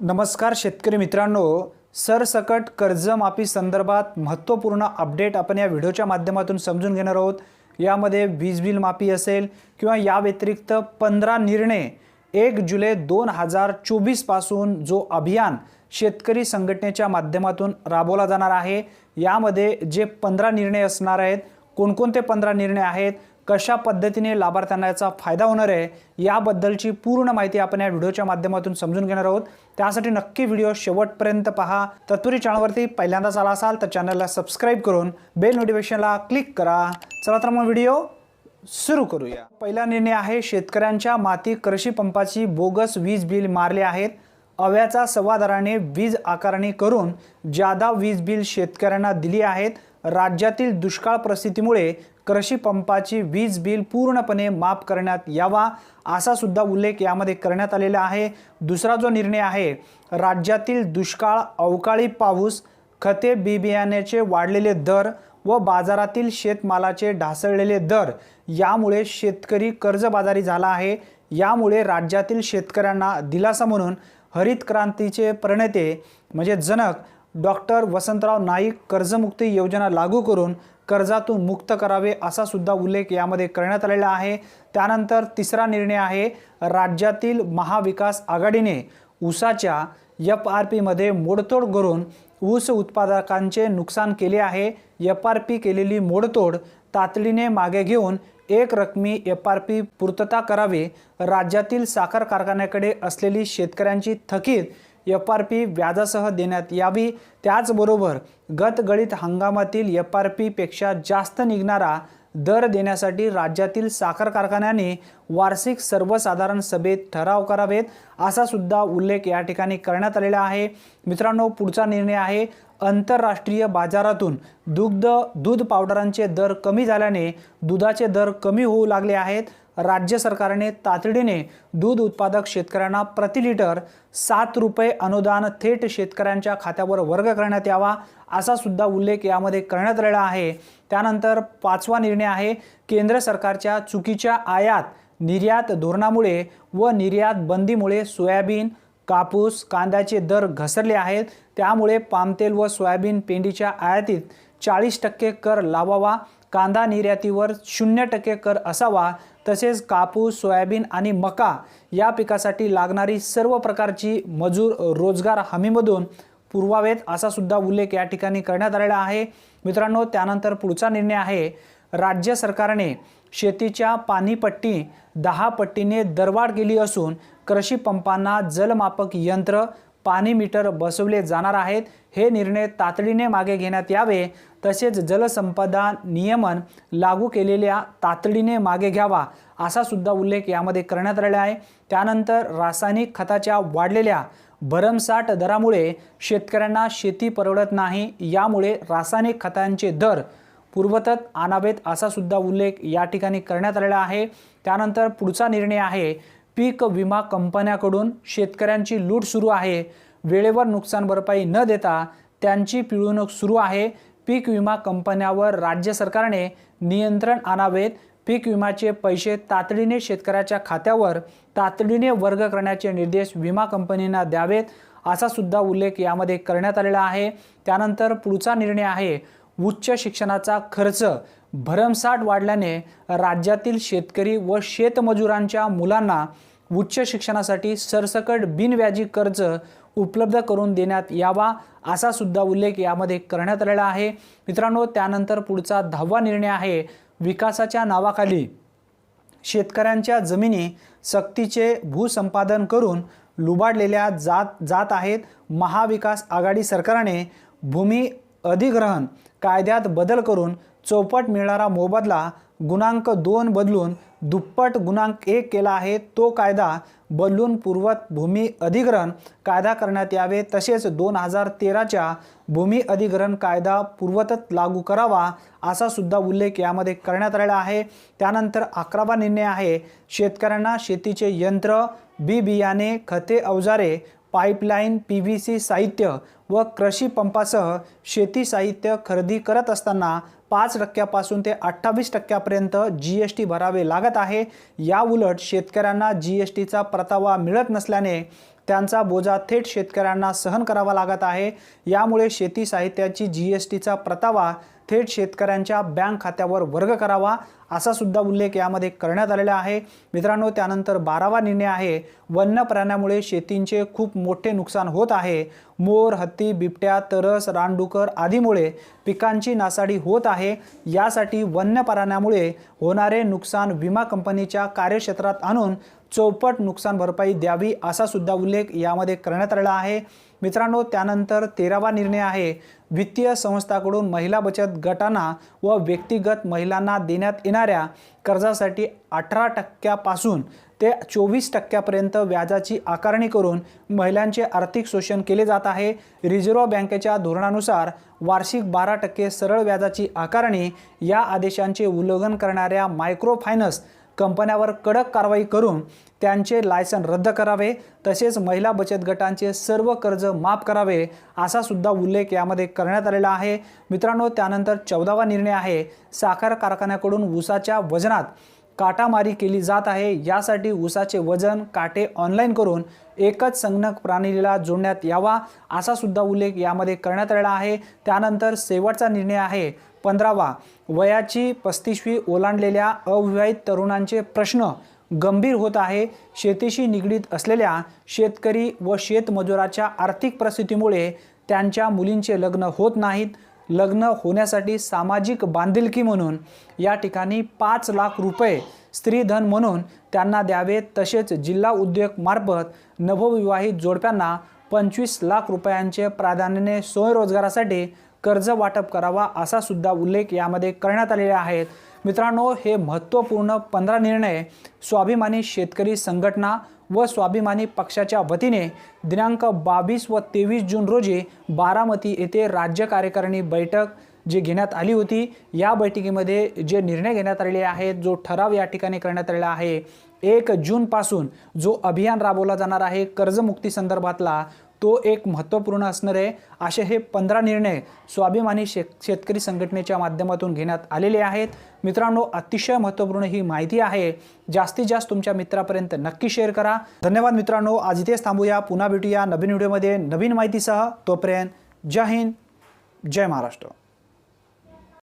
नमस्कार शेतकरी मित्रांनो सरसकट कर्जमाफी संदर्भात महत्त्वपूर्ण अपडेट आपण या व्हिडिओच्या माध्यमातून समजून घेणार आहोत. यामध्ये वीज बिल माफी असेल किंवा या व्यतिरिक्त पंधरा निर्णय एक जुलै दोन हजार चोवीसपासून जो अभियान शेतकरी संघटनेच्या माध्यमातून राबवला जाणार आहे. यामध्ये जे पंधरा निर्णय असणार आहेत कोणकोणते पंधरा निर्णय आहेत कशा पद्धतीने लाभार्थ्यांना याचा फायदा होणार आहे याबद्दलची पूर्ण माहिती आपण या व्हिडिओच्या माध्यमातून समजून घेणार आहोत. त्यासाठी नक्की व्हिडिओ शेवटपर्यंत पहा. तत्पुरी चॅनलवरती पहिल्यांदाच आला असाल तर चॅनलला सबस्क्राईब करून बेल नोटिफिकेशनला क्लिक करा. चला तर मग व्हिडिओ सुरू करूया. पहिला निर्णय आहे शेतकऱ्यांच्या माती कृषी पंपाची बोगस वीज बिल मारले आहेत. अव्याचा सव्वादाराने वीज आकारणी करून जादा वीज बिल शेतकऱ्यांना दिली आहेत. राज्यातील दुष्काळ परिस्थितीमुळे कृषी पंपाची वीज बिल पूर्णपणे माफ करण्यात यावा असा सुद्धा उल्लेख यामध्ये करण्यात आलेला आहे. दुसरा जो निर्णय आहे राज्यातील दुष्काळ अवकाळी पाऊस खते बी बियाण्याचे वाढलेले दर व बाजारातील शेतमालाचे ढासळलेले दर यामुळे शेतकरी कर्जबाजारी झाला आहे. यामुळे राज्यातील शेतकऱ्यांना दिलासा म्हणून हरित क्रांतीचे प्रणेते म्हणजे जनक डॉक्टर वसंतराव नाईक कर्जमुक्ती योजना लागू करून कर्जातून मुक्त करावे असा सुद्धा उल्लेख यामध्ये करण्यात आलेला आहे. त्यानंतर तिसरा निर्णय आहे राज्यातील महाविकास आघाडीने ऊसाच्या एफ आर पीमध्ये मोडतोड करून ऊस उत्पादकांचे नुकसान केले आहे. एफ आर पी केलेली मोडतोड तातडीने मागे घेऊन एक रकमी एफ आर पी पूर्तता करावी. राज्यातील साखर कारखान्याकडे असलेली शेतकऱ्यांची थकीत एफ आर पी व्याजासह देण्यात यावी. त्याचबरोबर गतगळीत हंगामातील एफ आर पीपेक्षा जास्त निघणारा दर देण्यासाठी राज्यातील साखर कारखान्याने वार्षिक सर्वसाधारण सभेत ठराव करावेत असा सुद्धा उल्लेख या ठिकाणी करण्यात आलेला आहे. मित्रांनो पुढचा निर्णय आहे आंतरराष्ट्रीय बाजारातून दुग्ध दूध पावडरांचे दर कमी झाल्याने दुधाचे दर कमी होऊ लागले आहेत. राज्य सरकारने तातडीने दूध उत्पादक शेतकऱ्यांना प्रति लिटर सात रुपये अनुदान थेट शेतकऱ्यांच्या खात्यावर वर्ग करण्यात यावा असा सुद्धा उल्लेख यामध्ये करण्यात आलेला आहे. त्यानंतर पाचवा निर्णय आहे केंद्र सरकारच्या चुकीच्या आयात निर्यात धोरणामुळे व निर्यात बंदीमुळे सोयाबीन कापूस कांद्याचे दर घसरले आहेत. त्यामुळे पामतेल व सोयाबीन पेंडीच्या आयातीत चाळीस टक्के कर लावावा कांदा निर्यातीवर शून्य टक्के कर असावा तसेच कापूस सोयाबीन आणि मका या पिकासाठी लागणारी सर्व प्रकारची मजूर रोजगार हमीमधून पुरवावेत असा सुद्धा उल्लेख या ठिकाणी करण्यात आलेला आहे. मित्रांनो त्यानंतर पुढचा निर्णय आहे राज्य सरकारने शेतीच्या पाणीपट्टी दहा पट्टीने दरवाढ केली असून कृषी पंपांना जलमापक यंत्र पाणी मीटर बसवले जाणार आहेत. हे निर्णय तातडीने मागे घेण्यात यावे. तसेच जलसंपदा नियमन लागू केलेल्या तातडीने मागे घ्यावा असा सुद्धा उल्लेख यामध्ये करण्यात आलेला आहे. त्यानंतर रासायनिक खताच्या वाढलेल्या भरमसाठ दरामुळे शेतकऱ्यांना शेती परवडत नाही. यामुळे रासायनिक खतांचे दर पूर्वतत आणावेत असा सुद्धा उल्लेख या ठिकाणी करण्यात आलेला आहे. त्यानंतर पुढचा निर्णय आहे. पीक विमा कंपन्याकडून शेतकऱ्यांची लूट सुरू आहे. वेळेवर नुकसान भरपाई न देता त्यांची पिळवणूक सुरू आहे. पीक विमा कंपन्यावर राज्य सरकारने नियंत्रण आणावेत. पीक विम्याचे पैसे तातडीने शेतकऱ्याच्या खात्यावर तातडीने वर्ग करण्याचे निर्देश विमा कंपनींना द्यावेत असा सुद्धा उल्लेख यामध्ये करण्यात आलेला आहे. त्यानंतर पुढचा निर्णय आहे उच्च शिक्षणाचा खर्च भरमसाठ वाढल्याने राज्यातील शेतकरी व शेतमजुरांच्या मुलांना उच्च शिक्षणासाठी सरसकट बिनव्याजी कर्ज उपलब्ध करून देण्यात यावा असा सुद्धा उल्लेख यामध्ये करण्यात आलेला आहे. मित्रांनो त्यानंतर पुढचा दहावा निर्णय आहे विकासाच्या नावाखाली. शेतकऱ्यांच्या जमिनी सक्तीचे भूसंपादन करून लुबाडलेल्या जात जात आहेत. महाविकास आघाडी सरकारने भूमी अधिग्रहण कायद्यात बदल करून चौपट मिळणारा मोबदला गुणांक दोन बदलून दुप्पट गुणांक एक केला आहे. तो कायदा बदलून पूर्वत भूमी अधिग्रहण कायदा करण्यात यावे. तसेच दोन हजार तेराच्या भूमी अधिग्रहण कायदा पूर्वतत लागू करावा असा सुद्धा उल्लेख यामध्ये करण्यात आलेला आहे. त्यानंतर अकरावा निर्णय आहे शेतकऱ्यांना शेतीचे यंत्र बी बियाणे खते अवजारे पाईपलाईन पी व्ही सी साहित्य व कृषी पंपासह शेती साहित्य खरेदी करत असताना पाच टक्क्यापासून ते अठ्ठावीस टक्क्यापर्यंत जी एस टी भरावे लागत आहे. या उलट शेतकऱ्यांना जी एस टीचा परतावा मिळत नसल्याने त्यांचा बोजा थेट शेतकऱ्यांना सहन करावा लागत आहे. यामुळे शेती साहित्याची जी एस टीचा परतावा थेट शेतकऱ्यांच्या बँक खात्यावर वर्ग करावा असा सुद्धा उल्लेख यामध्ये करण्यात आलेला आहे. मित्रांनो त्यानंतर बारावा निर्णय आहे. वन्य प्राण्यामुळे शेतींचे खूप मोठे नुकसान होत आहे. मोर हत्ती बिबट्या तरस रानडुकर आदीमुळे पिकांची नासाडी होत आहे. यासाठी वन्य प्राण्यामुळे होणारे नुकसान विमा कंपनीच्या कार्यक्षेत्रात आणून चौपट नुकसान भरपाई द्यावी असा सुद्धा उल्लेख यामध्ये करण्यात आलेला आहे. मित्रांनो त्यानंतर तेरावा निर्णय आहे वित्तीय संस्थाकडून महिला बचत गटांना व व्यक्तिगत महिलांना देण्यात येणाऱ्या कर्जासाठी अठरा टक्क्यापासून ते चोवीस टक्क्यापर्यंत व्याजाची आकारणी करून महिलांचे आर्थिक शोषण केले जात आहे. रिझर्व्ह बँकेच्या धोरणानुसार वार्षिक बारा टक्के सरळ व्याजाची आकारणी या आदेशांचे उल्लंघन करणाऱ्या मायक्रो फायनान्स कंपन्यावर कडक कारवाई करून त्यांचे लायसन रद्द करावे तसेच महिला बचत गटांचे सर्व कर्ज माफ करावे असा सुद्धा उल्लेख यामध्ये करण्यात आलेला आहे. मित्रांनो त्यानंतर चौदावा निर्णय आहे साखर कारखान्याकडून ऊसाच्या वजनात काटामारी केली जात आहे. यासाठी ऊसाचे वजन काटे ऑनलाईन करून एकच संगणक प्रणालीला जोडण्यात यावा असा सुद्धा उल्लेख यामध्ये करण्यात आलेला आहे. त्यानंतर शेवटचा निर्णय आहे पंधरावा वयाची पस्तीसवी ओलांडलेल्या अविवाहित तरुणांचे प्रश्न गंभीर होत आहे. शेतीशी निगडीत असलेल्या शेतकरी व शेतमजुराच्या आर्थिक परिस्थितीमुळे त्यांच्या मुलींचे लग्न होत नाहीत. लग्न होण्यासाठी सामाजिक बांधिलकी म्हणून या ठिकाणी पाच लाख रुपये स्त्रीधन म्हणून त्यांना द्यावे तसेच जिल्हा उद्योगमार्फत नवविवाहित जोडप्यांना पंचवीस लाख रुपयांचे प्राधान्याने स्वयंरोजगारासाठी कर्ज वाटप करावा असा सुद्धा उल्लेख यामध्ये करण्यात आलेले आहेत. मित्रांनो हे महत्त्वपूर्ण पंधरा निर्णय स्वाभिमानी शेतकरी संघटना व स्वाभिमानी पक्षाच्या वतीने दिनांक बावीस व तेवीस जून रोजी बारामती येथे राज्य कार्यकारिणी बैठक जी घेण्यात आली होती या बैठकीमध्ये जे निर्णय घेण्यात आलेले आहेत जो ठराव या ठिकाणी करण्यात आलेला आहे एक जूनपासून जो अभियान राबवला जाणार आहे कर्जमुक्ती संदर्भातला तो एक महत्त्वपूर्ण असणार आहे. असे हे पंधरा निर्णय स्वाभिमानी शे शेतकरी संघटनेच्या माध्यमातून घेण्यात आलेले आहेत. मित्रांनो अतिशय महत्त्वपूर्ण ही माहिती आहे. जास्तीत जास्त तुमच्या मित्रापर्यंत नक्की शेअर करा. धन्यवाद मित्रांनो. आज इथेच थांबूया. पुन्हा भेटूया नवीन व्हिडिओमध्ये नवीन माहितीसह. तोपर्यंत जय हिंद जय महाराष्ट्र.